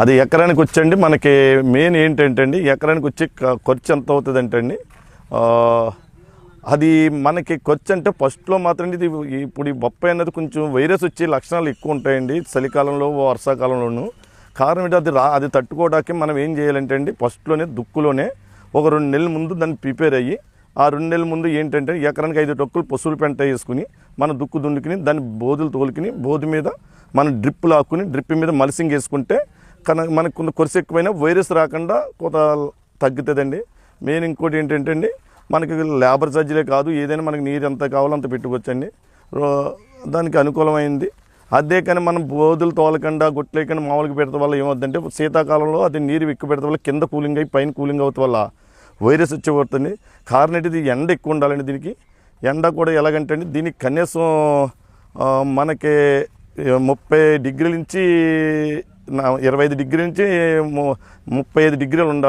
అది ఎకరానికి వచ్చండి మనకి మెయిన్ ఏంటంటే అండి ఎకరానికి వచ్చే ఖర్చు ఎంత అవుతుంది అంటే అండి అది మనకి ఖర్చు అంటే ఫస్ట్లో మాత్రం ఇది ఇప్పుడు ఈ బొప్పాయి అనేది కొంచెం వైరస్ వచ్చే లక్షణాలు ఎక్కువ ఉంటాయండి చలికాలంలో వర్షాకాలంలోను. కారణం ఏంటి అది రా అది తట్టుకోవడానికి మనం ఏం చేయాలంటే అండి ఫస్ట్లోనే దుక్కులోనే ఒక రెండు నెలల ముందు దాన్ని ప్రిపేర్ అయ్యి ఆ రెండు నెలల ముందు ఏంటంటే ఎకరానికి ఐదు టొక్కులు పశువుల పెంట వేసుకుని మన దుక్కు దున్నుకుని దాన్ని బోధులు తోలుకుని బోధి మీద మన డ్రిప్పులు ఆకుని డ్రిప్ మీద మల్సింగ్ వేసుకుంటే కన మనకు కొన్ని కొరిసి ఎక్కువైనా వైరస్ రాకుండా కొంత తగ్గుతుందండి. మెయిన్ ఇంకోటి ఏంటంటే అండి మనకి లేబర్ ఛార్జీలే కాదు ఏదైనా మనకి నీరు ఎంత కావాలో అంత పెట్టుకోవచ్చండి. రో- దానికి అనుకూలమైంది. అదే కానీ మనం బోధులు తోలకుండా గుట్లేకుండా మామూలుగా పెడతాం వల్ల ఏమవుతుందంటే శీతాకాలంలో అది నీరు ఎక్కువ పెడతాం వల్ల కింద కూలింగ్ అయ్యి పైన కూలింగ్ అవుతాం వల్ల వైరస్ వచ్చి పడుతుంది కారణం ఇది ఎండ ఎక్కువ ఉండాలండి దీనికి. ఎండ కూడా ఎలాగంటే అండి దీనికి కనీసం మనకి ముప్పై డిగ్రీల నుంచి ఇరవై ఐదు డిగ్రీ నుంచి ము- ముప్పై ఐదు డిగ్రీలు ఉండాలి.